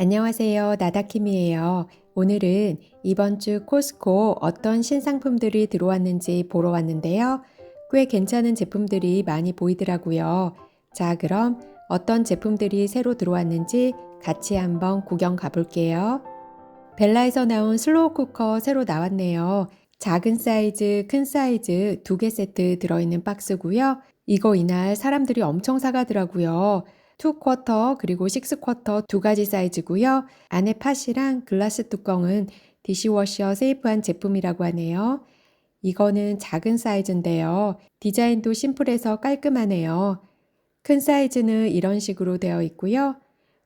안녕하세요. 나다킴이에요. 오늘은 이번 주 코스코 어떤 신상품들이 들어왔는지 보러 왔는데요. 꽤 괜찮은 제품들이 많이 보이더라고요. 자, 그럼 어떤 제품들이 새로 들어왔는지 같이 한번 구경 가볼게요. 벨라에서 나온 슬로우 쿠커 새로 나왔네요. 작은 사이즈, 큰 사이즈 두 개 세트 들어있는 박스고요. 이거 이날 사람들이 엄청 사가더라고요. 2쿼터 그리고 6쿼터 두 가지 사이즈고요. 안에 팥이랑 글라스 뚜껑은 디시워셔 세이프한 제품이라고 하네요. 이거는 작은 사이즈인데요. 디자인도 심플해서 깔끔하네요. 큰 사이즈는 이런 식으로 되어 있고요.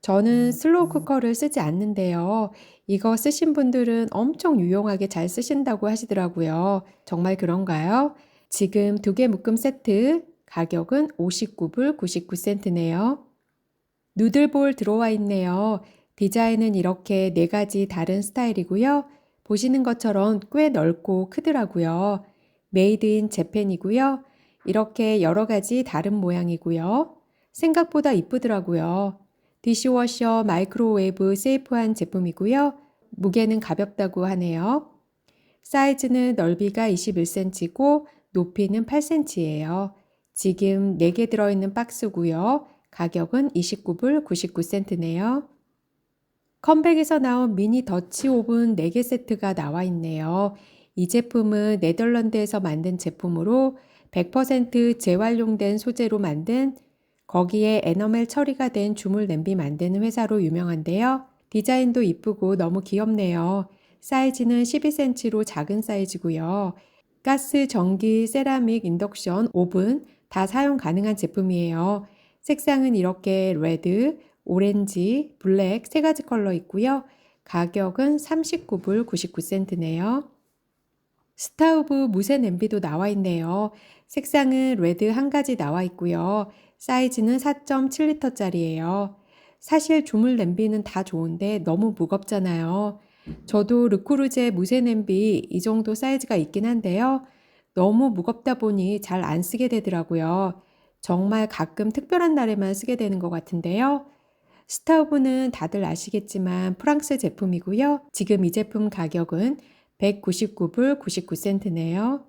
저는 슬로우 쿠커를 쓰지 않는데요. 이거 쓰신 분들은 엄청 유용하게 잘 쓰신다고 하시더라고요. 정말 그런가요? 지금 두 개 묶음 세트 가격은 59불 99센트네요. 누들볼 들어와 있네요. 디자인은 이렇게 네 가지 다른 스타일이고요. 보시는 것처럼 꽤 넓고 크더라고요. 메이드 인 재팬이고요. 이렇게 여러 가지 다른 모양이고요. 생각보다 이쁘더라고요. 디시워셔 마이크로웨이브 세이프한 제품이고요. 무게는 가볍다고 하네요. 사이즈는 넓이가 21cm고 높이는 8cm예요. 지금 4개 들어있는 박스고요. 가격은 29불 99센트네요. 컴백에서 나온 미니 더치 오븐 4개 세트가 나와 있네요. 이 제품은 네덜란드에서 만든 제품으로 100% 재활용된 소재로 만든 거기에 에너멜 처리가 된 주물 냄비 만드는 회사로 유명한데요. 디자인도 이쁘고 너무 귀엽네요. 사이즈는 12cm로 작은 사이즈고요. 가스, 전기, 세라믹, 인덕션, 오븐 다 사용 가능한 제품이에요. 색상은 이렇게 레드, 오렌지, 블랙 세 가지 컬러 있고요. 가격은 39불 99센트네요. 스타우브 무쇠 냄비도 나와 있네요. 색상은 레드 한 가지 나와 있고요. 사이즈는 4.7리터짜리예요. 사실 주물 냄비는 다 좋은데 너무 무겁잖아요. 저도 르쿠르제 무쇠 냄비 이 정도 사이즈가 있긴 한데요. 너무 무겁다 보니 잘 안 쓰게 되더라고요. 정말 가끔 특별한 날에만 쓰게 되는 것 같은데요. 스타우브는 다들 아시겠지만 프랑스 제품이고요. 지금 이 제품 가격은 199불 99센트네요.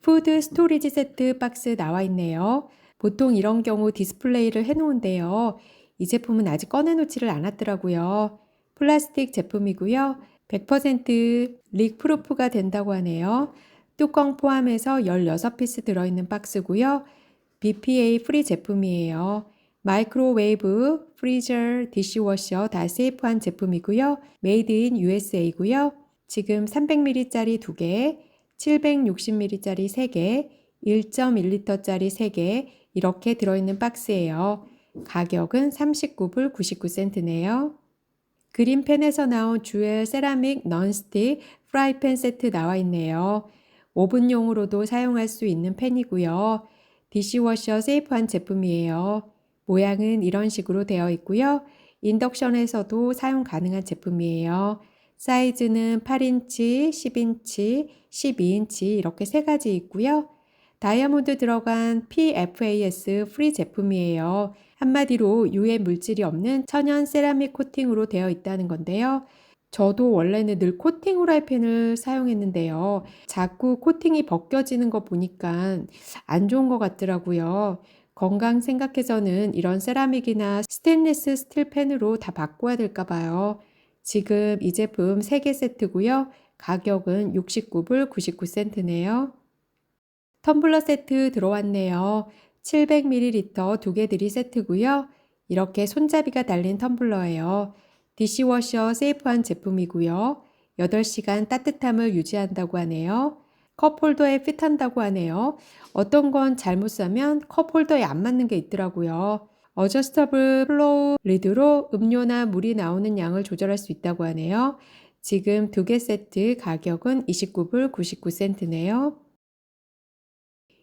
푸드 스토리지 세트 박스 나와 있네요. 보통 이런 경우 디스플레이를 해놓은데요. 이 제품은 아직 꺼내놓지를 않았더라고요. 플라스틱 제품이고요. 100% 릭프루프가 된다고 하네요. 뚜껑 포함해서 16피스 들어있는 박스고요. BPA 프리 제품이에요. 마이크로웨이브, 프리저, 디시워셔 다 세이프한 제품이고요. 메이드 인 USA고요. 지금 300ml짜리 2개, 760ml짜리 3개, 1.1L짜리 3개 이렇게 들어있는 박스예요. 가격은 39불 99센트네요. 그린펜에서 나온 주엘 세라믹 넌스틱 프라이팬 세트 나와 있네요. 오븐용으로도 사용할 수 있는 팬이고요. 디시워셔 세이프한 제품이에요. 모양은 이런 식으로 되어 있고요. 인덕션에서도 사용 가능한 제품이에요. 사이즈는 8인치, 10인치, 12인치 이렇게 세 가지 있고요. 다이아몬드 들어간 PFAS 프리 제품이에요. 한마디로 유해 물질이 없는 천연 세라믹 코팅으로 되어 있다는 건데요. 저도 원래는 늘 코팅 후라이팬을 사용했는데요. 자꾸 코팅이 벗겨지는 거 보니까 안 좋은 것 같더라고요. 건강 생각해서는 이런 세라믹이나 스테인리스 스틸 팬으로 다 바꿔야 될까 봐요. 지금 이 제품 3개 세트고요. 가격은 69불 99센트네요. 텀블러 세트 들어왔네요. 700ml 두 개들이 세트고요. 이렇게 손잡이가 달린 텀블러예요. 디시워셔 세이프한 제품이고요. 8시간 따뜻함을 유지한다고 하네요. 컵홀더에 핏한다고 하네요. 어떤 건 잘못 사면 컵홀더에 안 맞는 게 있더라고요. 어저스터블 플로우 리드로 음료나 물이 나오는 양을 조절할 수 있다고 하네요. 지금 두 개 세트 가격은 29불 99센트네요.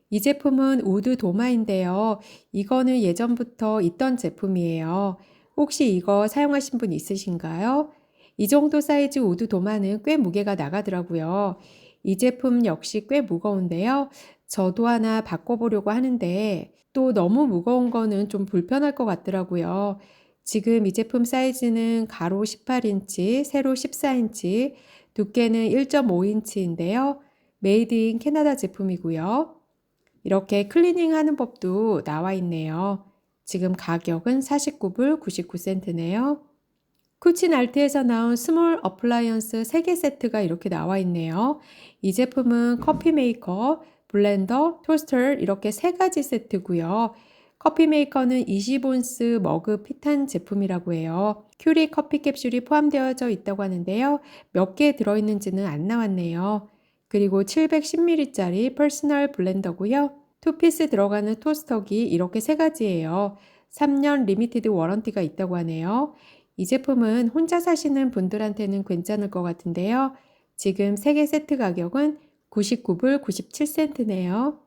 이 제품은 우드 도마인데요. 이거는 예전부터 있던 제품이에요. 혹시 이거 사용하신 분 있으신가요? 이 정도 사이즈 우드 도마는 꽤 무게가 나가더라고요. 이 제품 역시 꽤 무거운데요. 저도 하나 바꿔보려고 하는데 또 너무 무거운 거는 좀 불편할 것 같더라고요. 지금 이 제품 사이즈는 가로 18인치, 세로 14인치, 두께는 1.5인치인데요. 메이드 인 캐나다 제품이고요. 이렇게 클리닝 하는 법도 나와 있네요. 지금 가격은 49불 99센트네요. 쿠친 알트에서 나온 스몰 어플라이언스 3개 세트가 이렇게 나와 있네요. 이 제품은 커피 메이커, 블렌더, 토스터 이렇게 세 가지 세트고요. 커피 메이커는 20온스 머그 피탄 제품이라고 해요. 큐리 커피 캡슐이 포함되어져 있다고 하는데요. 몇 개 들어있는지는 안 나왔네요. 그리고 710ml짜리 퍼스널 블렌더고요. 투피스 들어가는 토스터기 이렇게 세 가지예요. 3년 리미티드 워런티가 있다고 하네요. 이 제품은 혼자 사시는 분들한테는 괜찮을 것 같은데요. 지금 3개 세트 가격은 99불 97센트네요.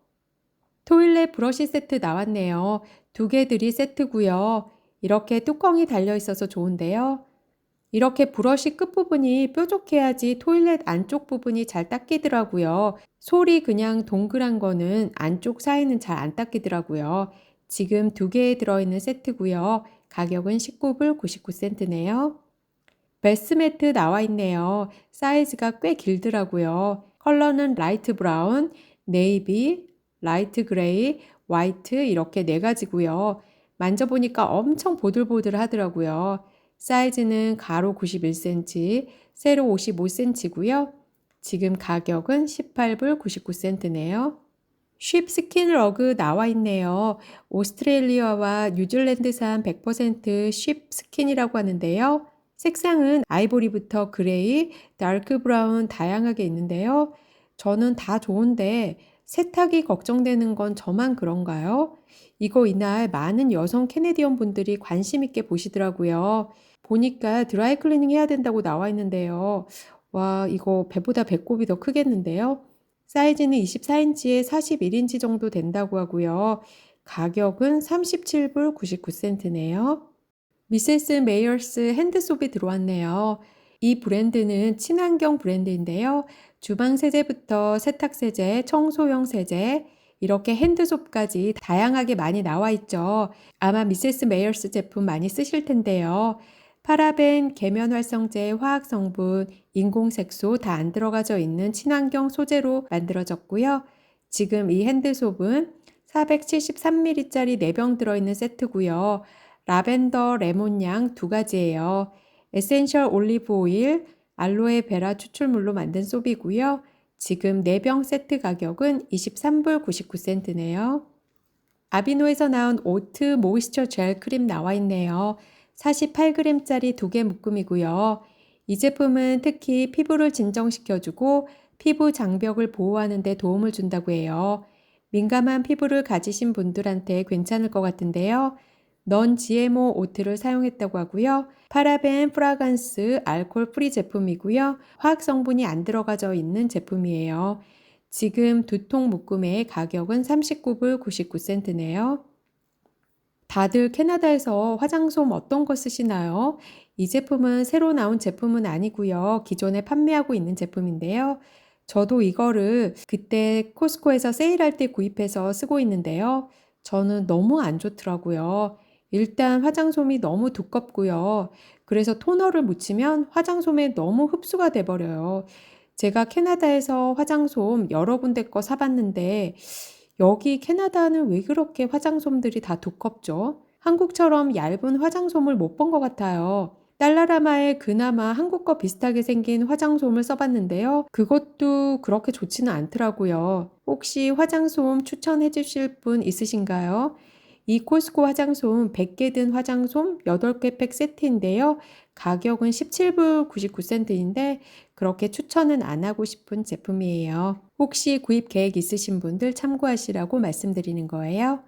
토일렛 브러쉬 세트 나왔네요. 두 개들이 세트고요. 이렇게 뚜껑이 달려 있어서 좋은데요. 이렇게 브러쉬 끝부분이 뾰족해야지 토일렛 안쪽 부분이 잘 닦이더라고요. 솔이 그냥 동그란 거는 안쪽 사이는 잘 안 닦이더라고요. 지금 두 개에 들어있는 세트고요. 가격은 19불 99센트네요. 베스 매트 나와 있네요. 사이즈가 꽤 길더라고요. 컬러는 라이트 브라운, 네이비, 라이트 그레이, 화이트 이렇게 네 가지고요. 만져보니까 엄청 보들보들 하더라고요. 사이즈는 가로 91cm, 세로 55cm고요. 지금 가격은 18불 99센트네요. 쉽 스킨 러그 나와 있네요. 오스트레일리아와 뉴질랜드산 100%쉽 스킨이라고 하는데요. 색상은 아이보리부터 그레이, 다크 브라운 다양하게 있는데요. 저는 다 좋은데 세탁이 걱정되는 건 저만 그런가요? 이거 이날 많은 여성 캐네디언 분들이 관심 있게 보시더라고요. 보니까 드라이 클리닝 해야 된다고 나와 있는데요. 와, 이거 배보다 배꼽이 더 크겠는데요. 사이즈는 24인치에 41인치 정도 된다고 하고요. 가격은 37불 99센트네요. 미세스 메이어스 핸드소비 들어왔네요. 이 브랜드는 친환경 브랜드인데요. 주방 세제부터 세탁 세제, 청소용 세제, 이렇게 핸드소프까지 다양하게 많이 나와 있죠. 아마 미세스 메이어스 제품 많이 쓰실 텐데요. 파라벤, 계면 활성제, 화학 성분, 인공 색소 다 안 들어가져 있는 친환경 소재로 만들어졌고요. 지금 이 핸드소은 473ml짜리 4병 들어있는 세트고요. 라벤더, 레몬향 두 가지예요. 에센셜 올리브 오일, 알로에 베라 추출물로 만든 소비고요. 지금 4병 세트 가격은 23불 99센트네요. 아비노에서 나온 오트 모이스처 젤 크림 나와 있네요. 48g짜리 두개 묶음이고요. 이 제품은 특히 피부를 진정시켜주고 피부 장벽을 보호하는 데 도움을 준다고 해요. 민감한 피부를 가지신 분들한테 괜찮을 것 같은데요. 넌 GMO 오트를 사용했다고 하고요. 파라벤, 프라간스, 알콜 프리 제품이고요. 화학 성분이 안 들어가져 있는 제품이에요. 지금 두 통 묶음의 가격은 39불 99센트네요. 다들 캐나다에서 화장솜 어떤 거 쓰시나요? 이 제품은 새로 나온 제품은 아니고요. 기존에 판매하고 있는 제품인데요. 저도 이거를 그때 코스코에서 세일할 때 구입해서 쓰고 있는데요. 저는 너무 안 좋더라고요. 일단 화장솜이 너무 두껍고요. 그래서 토너를 묻히면 화장솜에 너무 흡수가 돼버려요. 제가 캐나다에서 화장솜 여러 군데 거 사봤는데 여기 캐나다는 왜 그렇게 화장솜들이 다 두껍죠? 한국처럼 얇은 화장솜을 못 본 것 같아요. 달라라마에 그나마 한국 거 비슷하게 생긴 화장솜을 써봤는데요. 그것도 그렇게 좋지는 않더라고요. 혹시 화장솜 추천해 주실 분 있으신가요? 이 코스코 화장솜 100개 든 화장솜 8개 팩 세트인데요. 가격은 17불 99센트인데 그렇게 추천은 안 하고 싶은 제품이에요. 혹시 구입 계획 있으신 분들 참고하시라고 말씀드리는 거예요.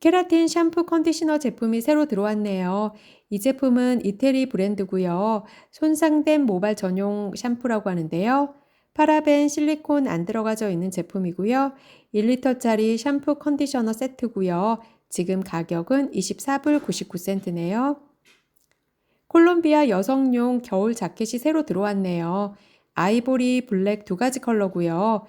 케라틴 샴푸 컨디셔너 제품이 새로 들어왔네요. 이 제품은 이태리 브랜드고요. 손상된 모발 전용 샴푸라고 하는데요. 파라벤, 실리콘 안 들어가져 있는 제품이고요. 1리터짜리 샴푸 컨디셔너 세트고요. 지금 가격은 24불 99센트네요. 콜롬비아 여성용 겨울 자켓이 새로 들어왔네요. 아이보리, 블랙 두 가지 컬러고요.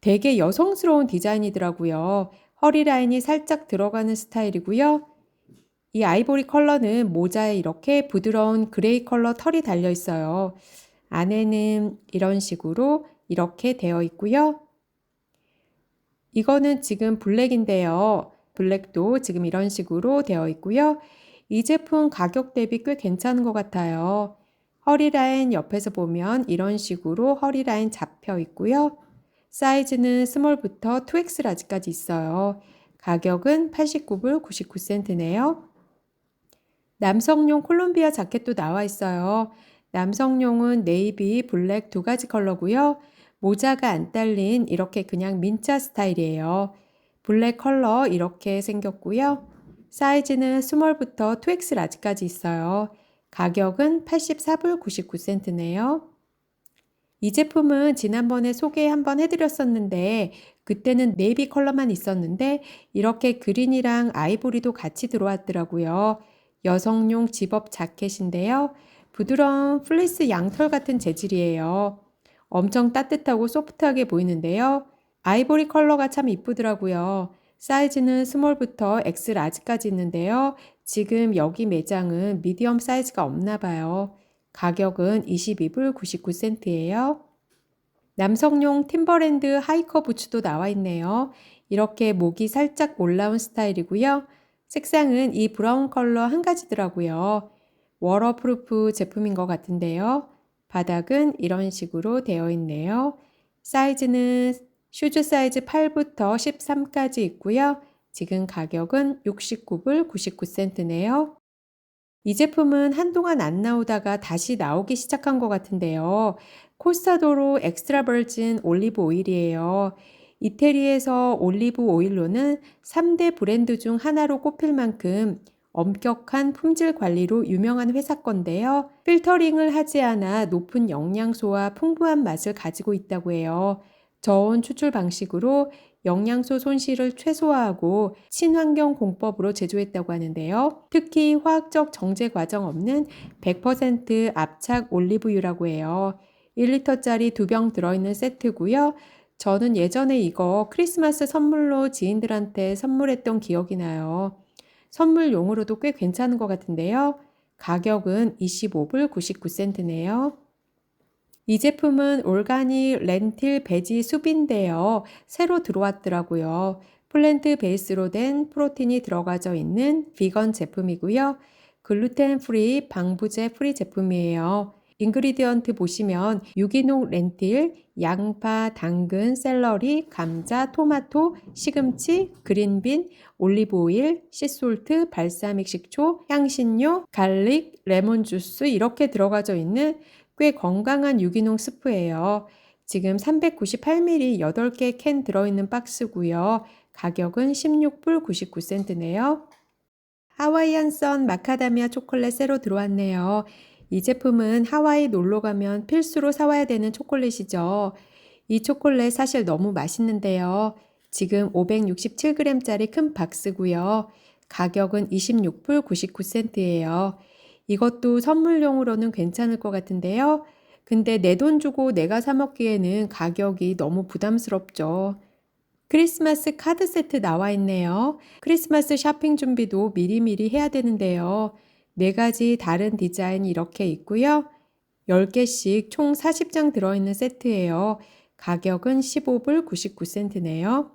되게 여성스러운 디자인이더라고요. 허리 라인이 살짝 들어가는 스타일이고요. 이 아이보리 컬러는 모자에 이렇게 부드러운 그레이 컬러 털이 달려 있어요. 안에는 이런 식으로 이렇게 되어 있고요. 이거는 지금 블랙인데요. 블랙도 지금 이런 식으로 되어 있고요. 이 제품 가격 대비 꽤 괜찮은 것 같아요. 허리 라인 옆에서 보면 이런 식으로 허리 라인 잡혀 있고요. 사이즈는 스몰부터 2X 라지까지 있어요. 가격은 89불 99센트네요. 남성용 콜롬비아 자켓도 나와 있어요. 남성용은 네이비, 블랙 두 가지 컬러고요. 모자가 안 딸린 이렇게 그냥 민자 스타일이에요. 블랙 컬러 이렇게 생겼고요. 사이즈는 스몰부터 2X 라지까지 있어요. 가격은 84불 99센트네요. 이 제품은 지난번에 소개 한번 해드렸었는데 그때는 네이비 컬러만 있었는데 이렇게 그린이랑 아이보리도 같이 들어왔더라고요. 여성용 집업 자켓인데요. 부드러운 플리스 양털 같은 재질이에요. 엄청 따뜻하고 소프트하게 보이는데요. 아이보리 컬러가 참 이쁘더라고요. 사이즈는 스몰부터 X 라지까지 있는데요. 지금 여기 매장은 미디엄 사이즈가 없나 봐요. 가격은 22불 99센트예요. 남성용 팀버랜드 하이커 부츠도 나와 있네요. 이렇게 목이 살짝 올라온 스타일이고요. 색상은 이 브라운 컬러 한 가지더라고요. 워러프루프 제품인 것 같은데요. 바닥은 이런 식으로 되어 있네요. 사이즈는 슈즈 사이즈 8부터 13까지 있고요. 지금 가격은 69불 99센트네요. 이 제품은 한동안 안 나오다가 다시 나오기 시작한 것 같은데요. 코스타도로 엑스트라 버진 올리브 오일이에요. 이태리에서 올리브 오일로는 3대 브랜드 중 하나로 꼽힐 만큼 엄격한 품질 관리로 유명한 회사 건데요. 필터링을 하지 않아 높은 영양소와 풍부한 맛을 가지고 있다고 해요. 저온 추출 방식으로 영양소 손실을 최소화하고 친환경 공법으로 제조했다고 하는데요. 특히 화학적 정제 과정 없는 100% 압착 올리브유라고 해요. 1리터짜리 두 병 들어있는 세트고요. 저는 예전에 이거 크리스마스 선물로 지인들한테 선물했던 기억이 나요. 선물용으로도 꽤 괜찮은 것 같은데요. 가격은 25불 99센트네요. 이 제품은 올가닉 렌틸 베지 숲인데요. 새로 들어왔더라고요. 플랜트 베이스로 된 프로틴이 들어가져 있는 비건 제품이고요. 글루텐 프리, 방부제 프리 제품이에요. 인그리디언트 보시면 유기농 렌틸, 양파, 당근, 샐러리, 감자, 토마토, 시금치, 그린빈, 올리브오일, 시솔트, 발사믹 식초, 향신료, 갈릭, 레몬 주스 이렇게 들어가져 있는 꽤 건강한 유기농 스프예요. 지금 398ml 8개 캔 들어있는 박스고요. 가격은 16불 99센트네요. 하와이안 선 마카다미아 초콜릿 새로 들어왔네요. 이 제품은 하와이 놀러 가면 필수로 사와야 되는 초콜릿이죠. 이 초콜릿 사실 너무 맛있는데요. 지금 567g짜리 큰 박스고요. 가격은 26불 99센트예요. 이것도 선물용으로는 괜찮을 것 같은데요. 근데 내 돈 주고 내가 사 먹기에는 가격이 너무 부담스럽죠. 크리스마스 카드 세트 나와 있네요. 크리스마스 쇼핑 준비도 미리미리 해야 되는데요. 네 가지 다른 디자인이 이렇게 있고요. 10개씩 총 40장 들어있는 세트예요. 가격은 15불 99센트네요.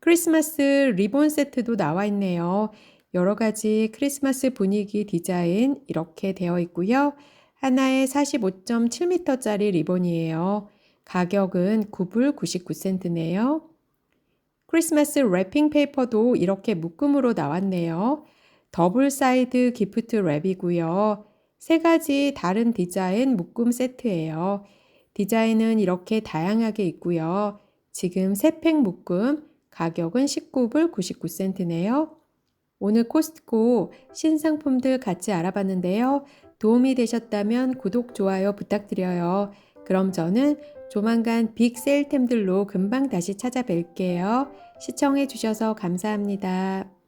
크리스마스 리본 세트도 나와 있네요. 여러 가지 크리스마스 분위기 디자인 이렇게 되어 있고요. 하나에 45.7m짜리 리본이에요. 가격은 9불 99센트네요. 크리스마스 랩핑 페이퍼도 이렇게 묶음으로 나왔네요. 더블 사이드 기프트 랩이고요. 세 가지 다른 디자인 묶음 세트예요. 디자인은 이렇게 다양하게 있고요. 지금 세 팩 묶음 가격은 19불 99센트네요. 오늘 코스트코 신상품들 같이 알아봤는데요. 도움이 되셨다면 구독, 좋아요 부탁드려요. 그럼 저는 조만간 빅 세일템들로 금방 다시 찾아뵐게요. 시청해 주셔서 감사합니다.